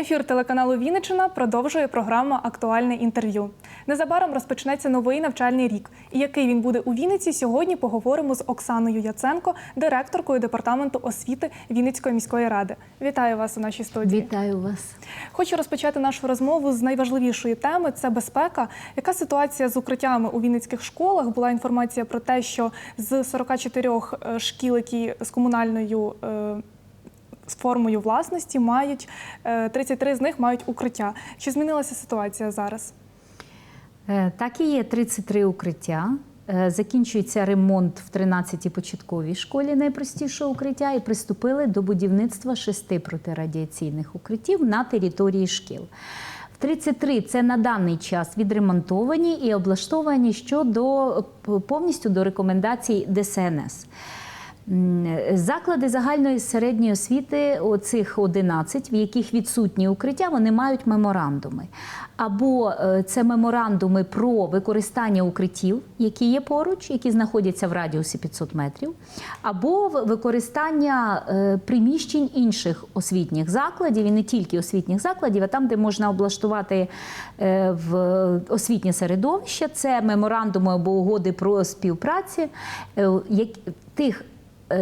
Ефір телеканалу Вінниччина продовжує програма Актуальне інтерв'ю. Незабаром розпочнеться новий навчальний рік. І який він буде у Вінниці, сьогодні поговоримо з Оксаною Яценко, директоркою департаменту освіти Вінницької міської ради. Вітаю вас у нашій студії. Вітаю вас. Хочу розпочати нашу розмову з найважливішої теми це безпека. Яка ситуація з укриттями у вінницьких школах? Була інформація про те, що з 44 е, шкіл, які з комунальною е, з формою власності мають е, 33 з них мають укриття. Чи змінилася ситуація зараз? Е, Так і є 33 укриття. Е, Закінчується ремонт в 13-й початковій школі найпростішого укриття і приступили до будівництва шести протирадіаційних укриттів на території шкіл. В 33 це на даний час відремонтовані і облаштовані щодо е, повністю до рекомендацій ДСНС. Заклади загальної середньої освіти, оцих 11, в яких відсутні укриття, вони мають меморандуми. Або е, це меморандуми про використання укриттів, які є поруч, які знаходяться в радіусі 500 метрів, або використання е, приміщень інших освітніх закладів, і не тільки освітніх закладів, а там, де можна облаштувати е, в освітнє середовище, це меморандуми або угоди про співпраці тих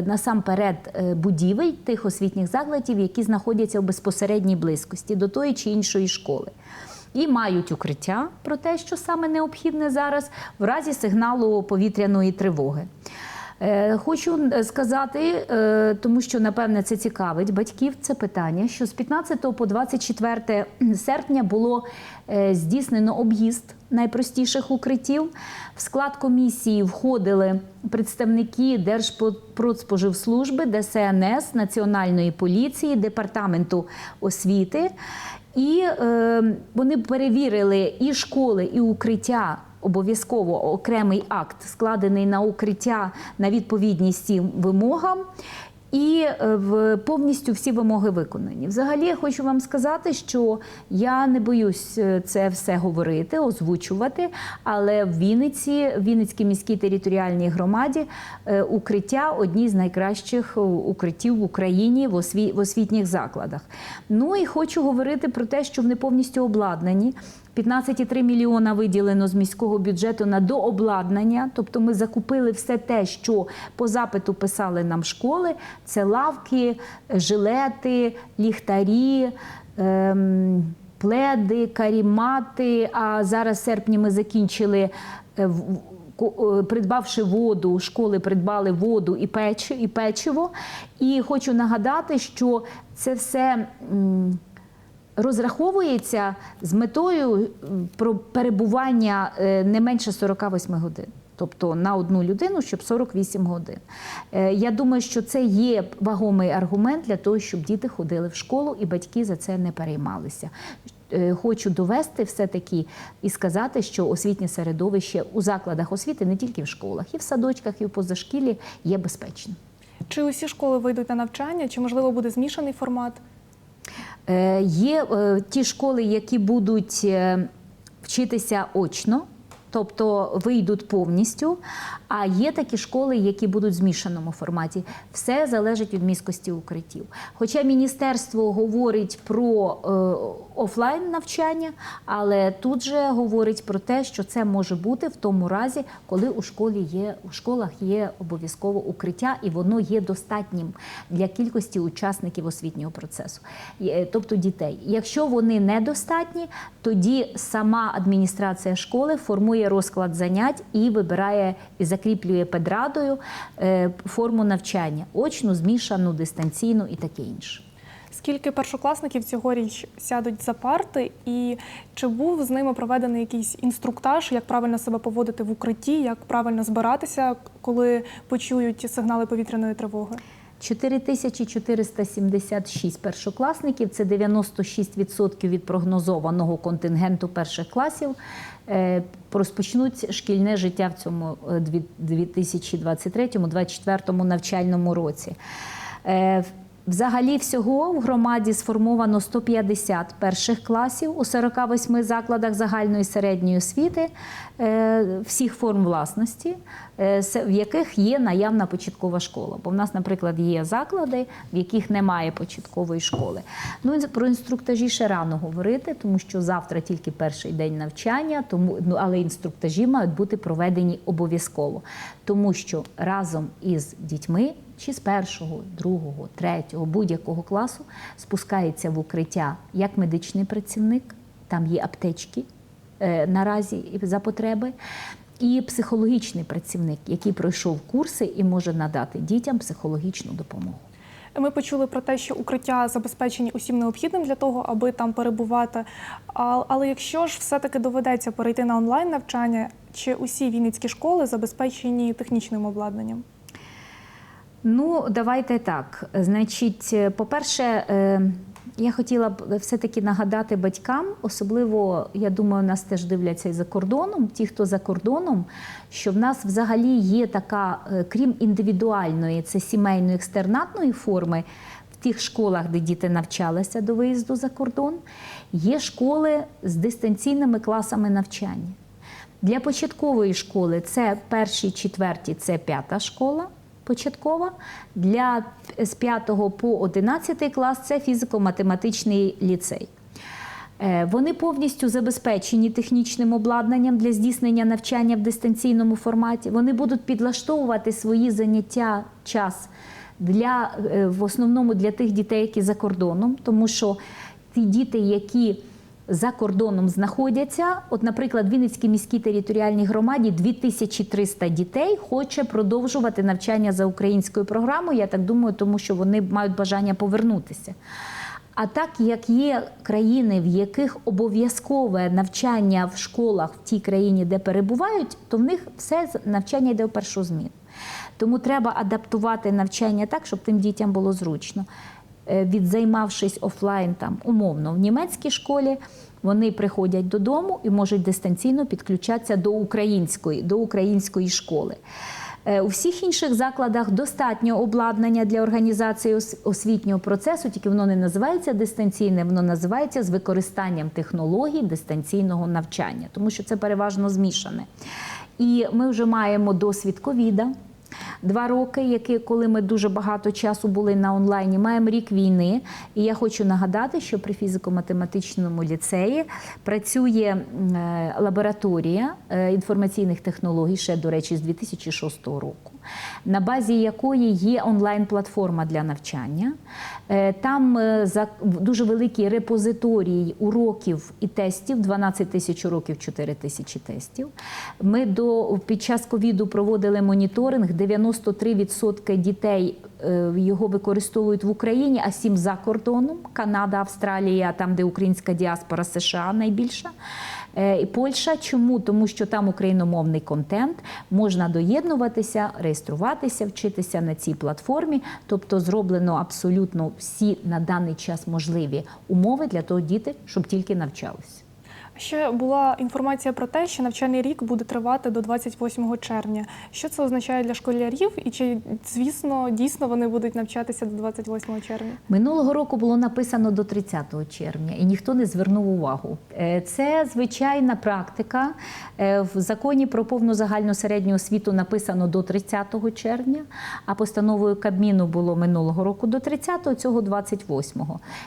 насамперед е, будівель тих освітніх закладів, які знаходяться в безпосередній близькості до тої чи іншої школи. І мають укриття про те, що саме необхідне зараз в разі сигналу повітряної тривоги. Е, Хочу сказати, е, тому що напевне це цікавить батьків. Це питання, що з 15 по 24 серпня було е, здійснено об'їзд найпростіших укриттів. В склад комісії входили представники Держпродспоживслужби, ДСНС, Національної поліції, департаменту освіти. І е, вони перевірили і школи, і укриття. Обов'язково окремий акт складений на укриття на відповідність цим вимогам. І е, повністю всі вимоги виконані. Взагалі, я хочу вам сказати, що я не боюсь е, це все говорити, озвучувати. Але в Вінниці, в Вінницькій міській територіальній громаді, е, укриття одні з найкращих укриттів в Україні в освітніх закладах. Ну і хочу говорити про те, що вони повністю обладнані. 15,3 мільйона виділено з міського бюджету на дообладнання. Тобто ми закупили все те, що по запиту писали нам школи: це лавки, жилети, ліхтарі. Ем, Пледи, карімати. А зараз в серпні ми закінчили е, е, придбавши воду, школи придбали воду і печ, і печиво. І хочу нагадати, що це все. Розраховується з метою про перебування е, не менше 48 годин. Тобто на одну людину, щоб 48 годин. Е, Я думаю, що це є вагомий аргумент для того, щоб діти ходили в школу і батьки за це не переймалися. Е, Хочу довести все-таки і сказати, що освітнє середовище у закладах освіти не тільки в школах, і в садочках, і в позашкілі є безпечним. Чи усі школи вийдуть на навчання, чи можливо буде змішаний формат? Е, Є е, ті школи, які будуть е, вчитися очно. Тобто вийдуть повністю, а є такі школи, які будуть в змішаному форматі. Все залежить від міськості укриттів. Хоча міністерство говорить про е, офлайн навчання, але тут же говорить про те, що це може бути в тому разі, коли у школі є у школах є обов'язково укриття, і воно є достатнім для кількості учасників освітнього процесу, тобто дітей. Якщо вони недостатні, тоді сама адміністрація школи формує розклад занять і вибирає і закріплює педрадою е, форму навчання очну, змішану, дистанційну і таке інше. Скільки першокласників цьогоріч сядуть за парти, і чи був з ними проведений якийсь інструктаж, як правильно себе поводити в укритті, як правильно збиратися, коли почують сигнали повітряної тривоги? 4476 першокласників це 96% від прогнозованого контингенту перших класів. е, Розпочнуть шкільне життя в цьому е, дві- 2023-2024 навчальному році. Взагалі всього в громаді сформовано 150 перших класів у 48 закладах загальної середньої освіти е, всіх форм власності, е, в яких є наявна початкова школа. Бо в нас, наприклад, є заклади, в яких немає початкової школи. Ну і про інструктажі ще рано говорити, тому що завтра тільки перший день навчання, тому ну але інструктажі мають бути проведені обов'язково, тому що разом із дітьми чи з першого, другого, третього, будь-якого класу спускається в укриття як медичний працівник, там є аптечки е, наразі за потреби, і психологічний працівник, який пройшов курси і може надати дітям психологічну допомогу. Ми почули про те, що укриття забезпечені усім необхідним для того, аби там перебувати. Але якщо ж все-таки доведеться перейти на онлайн навчання, чи усі вінницькі школи забезпечені технічним обладнанням? Ну, давайте так. Значить, е, по-перше, е, я хотіла б все-таки нагадати батькам, особливо, я думаю, нас теж дивляться і за кордоном, ті, хто за кордоном, що в нас взагалі є така, е, крім індивідуальної, це сімейної екстернатної форми. В тих школах, де діти навчалися до виїзду за кордон, є школи з дистанційними класами навчання. Для початкової школи це перші, четверті, це п'ята школа початкова. Для з 5 по 11 клас це фізико-математичний ліцей. Е, Вони повністю забезпечені технічним обладнанням для здійснення навчання в дистанційному форматі. Вони будуть підлаштовувати свої заняття час для е, в основному для тих дітей, які за кордоном, тому що ті діти, які за кордоном знаходяться, от, наприклад, в Вінницькій міській територіальній громаді 2300 дітей хоче продовжувати навчання за українською програмою. Я так думаю, тому що вони мають бажання повернутися. А так як є країни, в яких обов'язкове навчання в школах в тій країні, де перебувають, то в них все навчання йде в першу зміну. Тому треба адаптувати навчання так, щоб тим дітям було зручно. Е, Відзаймавшись офлайн там умовно в німецькій школі, вони приходять додому і можуть дистанційно підключатися до української, до української школи. Е, У всіх інших закладах достатньо обладнання для організації освітнього процесу, тільки воно не називається дистанційне, воно називається з використанням технологій дистанційного навчання, тому що це переважно змішане. І ми вже маємо досвід ковіда. Два роки, які, коли ми дуже багато часу були на онлайні, маємо рік війни. І я хочу нагадати, що при фізико-математичному ліцеї працює е, лабораторія е, інформаційних технологій, ще, до речі, з 2006 року, на базі якої є онлайн-платформа для навчання. Е, Там е, дуже великий репозиторій уроків і тестів, 12 тисяч уроків, 4 тисячі тестів. Ми до, під час ковіду проводили моніторинг. 93% дітей е, його використовують в Україні, а 7 за кордоном. Канада, Австралія, там, де українська діаспора США найбільша. Е, І Польща. Чому? Тому що там україномовний контент, можна доєднуватися, реєструватися, вчитися на цій платформі. Тобто зроблено абсолютно всі на даний час можливі умови для того діти, щоб тільки навчалися. Ще була інформація про те, що навчальний рік буде тривати до 28 червня. Що це означає для школярів? І чи, звісно, дійсно вони будуть навчатися до 28 червня? Минулого року було написано до 30 червня, і ніхто не звернув увагу. Е, Це звичайна практика. Е, В законі про повну загальну середню освіту написано до 30 червня, а постановою Кабміну було минулого року до 30-го, цього 28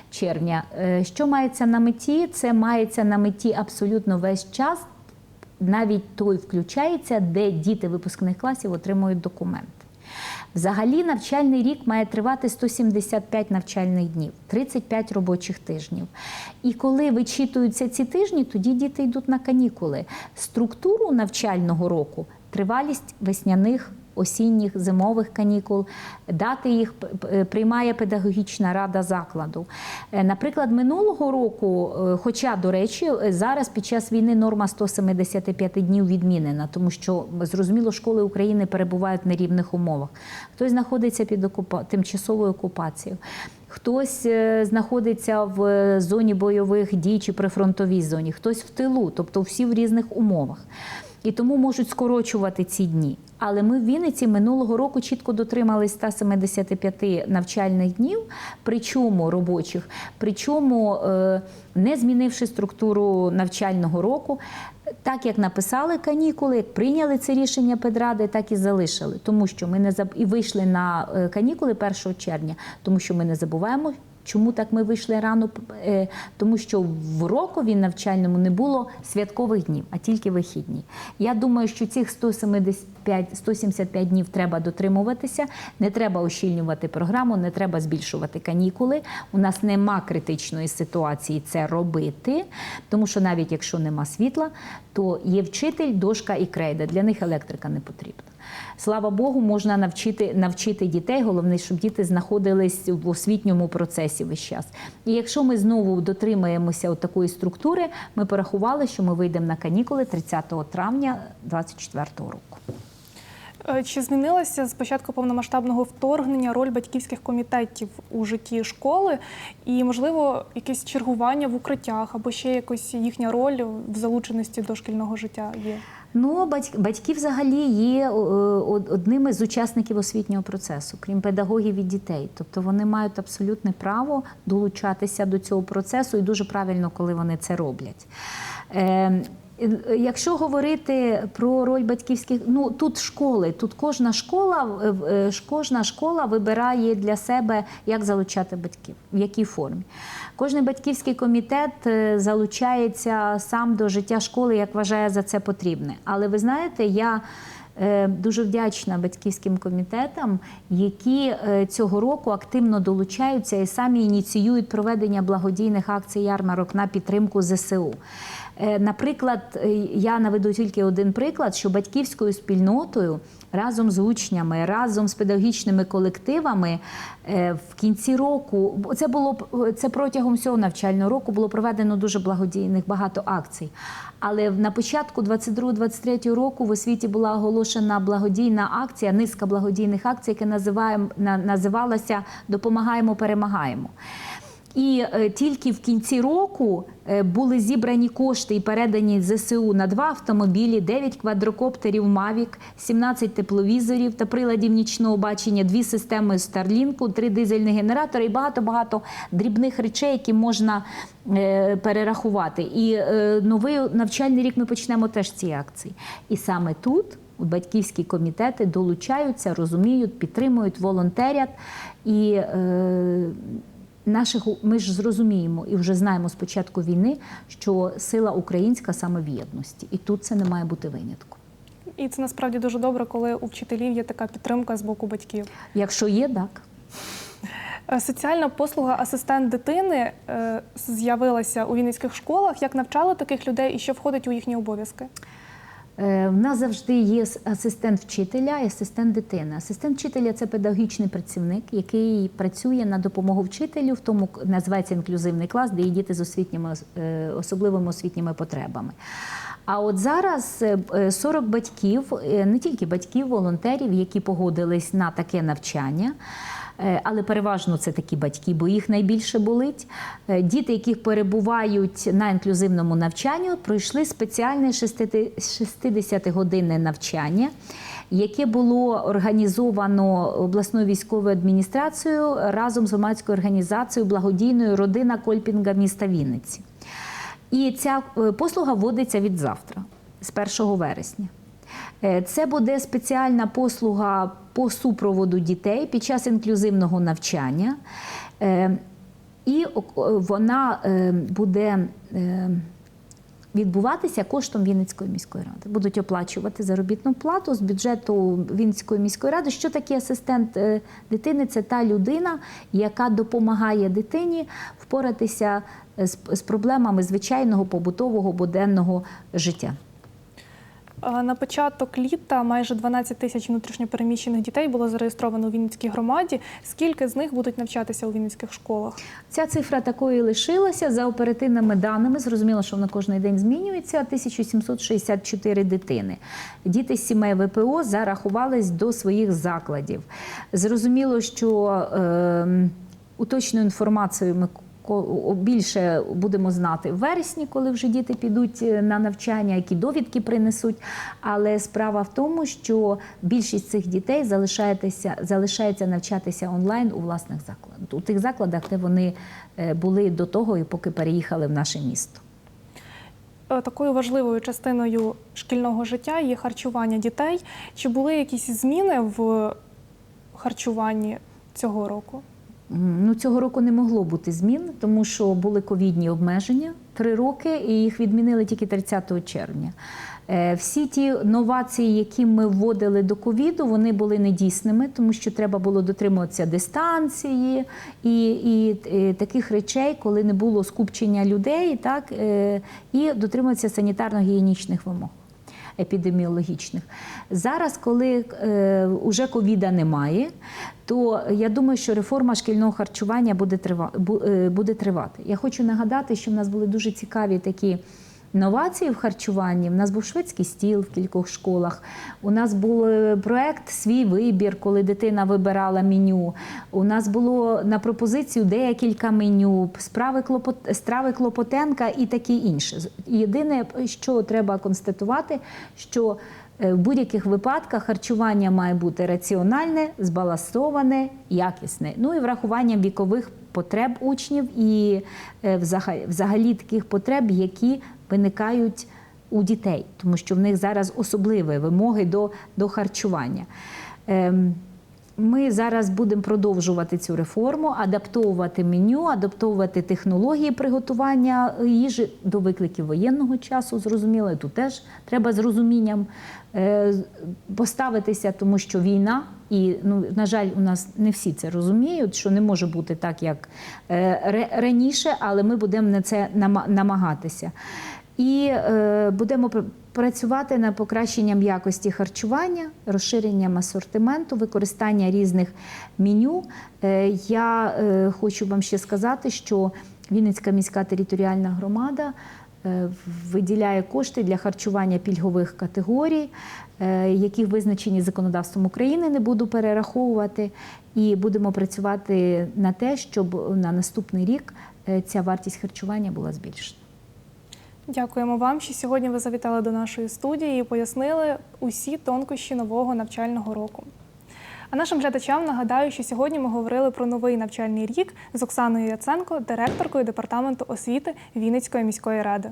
червня. Е, Що мається на меті? Це мається на меті абсолютно весь час. Навіть той включається, де діти випускних класів отримують документи. Взагалі навчальний рік має тривати 175 навчальних днів, 35 робочих тижнів. І коли вичитуються ці тижні, тоді діти йдуть на канікули. Структуру навчального року, тривалість весняних. Осінніх зимових канікул, дати їх приймає педагогічна рада закладу. Е, Наприклад, минулого року, е, хоча, до речі, е, зараз під час війни норма 175 днів відмінена, тому що зрозуміло, школи України перебувають в нерівних умовах. Хтось знаходиться під окупа... тимчасовою окупацією. Хтось знаходиться в зоні бойових дій чи прифронтовій зоні, хтось в тилу, тобто всі в різних умовах. І тому можуть скорочувати ці дні. Але ми в Вінниці минулого року чітко дотримались 175 навчальних днів, причому робочих, причому е, не змінивши структуру навчального року. Так як написали канікули, як прийняли це рішення педради, так і залишили. Тому що ми не заб... і вийшли на е, канікули 1 червня, тому що ми не забуваємо. Чому так ми вийшли рано? Е, Тому що в рокові навчальному не було святкових днів, а тільки вихідні. Я думаю, що цих 175, 175 днів треба дотримуватися. Не треба ощільнювати програму, не треба збільшувати канікули. У нас нема критичної ситуації це робити, тому що навіть якщо нема світла, то є вчитель, дошка і крейда. Для них електрика не потрібна. Слава Богу, можна навчити, навчити дітей. Головне, щоб діти знаходились в освітньому процесі весь час. І якщо ми знову дотримаємося от такої структури, ми порахували, що ми вийдемо на канікули 30 травня 2024 року. Е, Чи змінилася з початку повномасштабного вторгнення роль батьківських комітетів у житті школи, і можливо якесь чергування в укриттях або ще якось їхня роль в залученості до шкільного життя є? Ну, батьки, батьки взагалі є е, одними з учасників освітнього процесу, крім педагогів і дітей. Тобто вони мають абсолютне право долучатися до цього процесу, і дуже правильно, коли вони це роблять. Е, Якщо говорити про роль батьківських, ну тут школи, тут кожна школа, е, е, кожна школа вибирає для себе, як залучати батьків, в якій формі. Кожний батьківський комітет залучається сам до життя школи, як вважає за це потрібне. Але ви знаєте, я дуже вдячна батьківським комітетам, які е, цього року активно долучаються і самі ініціюють проведення благодійних акцій ярмарок на підтримку ЗСУ. Е, Наприклад, е, я наведу тільки один приклад, що батьківською спільнотою разом з учнями, разом з педагогічними колективами е, в кінці року, бо це було це протягом всього навчального року було проведено дуже благодійних багато акцій. Але на початку 22-23 року в освіті була оголошена благодійна акція, низка благодійних акцій, яка називає, називалася Допомагаємо, перемагаємо. І е, тільки в кінці року е, були зібрані кошти і передані ЗСУ на два автомобілі, 9 квадрокоптерів Mavic, 17 тепловізорів та приладів нічного бачення, дві системи Starlink, три дизельні генератори і багато-багато дрібних речей, які можна е, перерахувати. І новий навчальний рік ми почнемо теж цієї акції. І саме тут батьківські комітети долучаються, розуміють, підтримують, волонтерять і. Е, Наших ми ж зрозуміємо і вже знаємо з початку війни, що сила українська саме в єдності, і тут це не має бути винятком. І це насправді дуже добре, коли у вчителів є така підтримка з боку батьків. Якщо є, так. Е, Соціальна послуга асистент дитини е, з'явилася у вінницьких школах. Як навчали таких людей і що входить у їхні обов'язки? Е, В нас завжди є асистент вчителя і асистент дитини. Асистент вчителя це педагогічний працівник, який працює на допомогу вчителю, в тому називається інклюзивний клас, де є діти з освітніми е, особливими освітніми потребами. А от зараз е, е, 40 батьків, не тільки батьків, волонтерів, які погодились на таке навчання. Е, Але переважно це такі батьки, бо їх найбільше болить. Е, Діти, які перебувають на інклюзивному навчанні, пройшли спеціальне 60-годинне навчання, яке було організовано обласною військовою адміністрацією разом з громадською організацією благодійною родина Кольпінга міста Вінниці. І ця е, послуга вводиться від завтра, з 1 вересня. Це буде спеціальна послуга по супроводу дітей під час інклюзивного навчання. Е, І вона е, буде е, відбуватися коштом Вінницької міської ради. Будуть оплачувати заробітну плату з бюджету Вінницької міської ради. Що таке асистент е, дитини? Це та людина, яка допомагає дитині впоратися з проблемами звичайного побутового буденного життя. Е, На початок літа майже 12 тисяч внутрішньопереміщених дітей було зареєстровано у Вінницькій громаді. Скільки з них будуть навчатися у вінницьких школах? Ця цифра такою лишилася за оперативними даними. Зрозуміло, що вона кожен день змінюється. 1764 дитини. Діти з сімей ВПО зарахувались до своїх закладів. Зрозуміло, що е, уточну інформацію ми більше будемо знати в вересні, коли вже діти підуть е, на навчання, які довідки принесуть. Але справа в тому, що більшість цих дітей залишається, залишається навчатися онлайн у власних закладах, у тих закладах, де вони е, були до того, і поки переїхали в наше місто. Е, Такою важливою частиною шкільного життя є харчування дітей. Чи були якісь зміни в харчуванні цього року? Ну, цього року не могло бути змін, тому що були ковідні обмеження три роки, і їх відмінили тільки 30 червня. Е, Всі ті новації, які ми вводили до ковіду, вони були недійсними, тому що треба було дотримуватися дистанції і, і, е, таких речей, коли не було скупчення людей, так, е, і дотримуватися санітарно-гігієнічних вимог епідеміологічних. Зараз, коли е, уже ковіда немає, то я думаю, що реформа шкільного харчування е, буде тривати. Я хочу нагадати, що в нас були дуже цікаві такі. Новації в харчуванні. У нас був шведський стіл в кількох школах. У нас був е, проект Свій вибір, коли дитина вибирала меню. У нас було на пропозицію декілька меню, справи клопот... страви Клопотенка і таке інше. Єдине, що треба констатувати, що е, в будь-яких випадках харчування має бути раціональне, збалансоване, якісне. Ну і врахуванням вікових потреб учнів і е, взагалі таких потреб, які виникають у дітей, тому що в них зараз особливі вимоги до, до харчування. Ем, ми зараз будемо продовжувати цю реформу, адаптовувати меню, адаптовувати технології приготування їжі до викликів воєнного часу. Зрозуміло, тут теж треба з розумінням е, поставитися, тому що війна, і ну на жаль, у нас не всі це розуміють, що не може бути так, як е, раніше, але ми будемо на це намагатися. І е, будемо працювати над покращенням якості харчування, розширенням асортименту, використання різних меню. Е, я е, хочу вам ще сказати, що Вінницька міська територіальна громада виділяє кошти для харчування пільгових категорій, які визначені законодавством України, не буду перераховувати. І будемо працювати на те, щоб на наступний рік ця вартість харчування була збільшена. Дякуємо вам, що сьогодні ви завітали до нашої студії і пояснили усі тонкощі нового навчального року. А нашим глядачам нагадаю, що сьогодні ми говорили про новий навчальний рік з Оксаною Яценко, директоркою департаменту освіти Вінницької міської ради.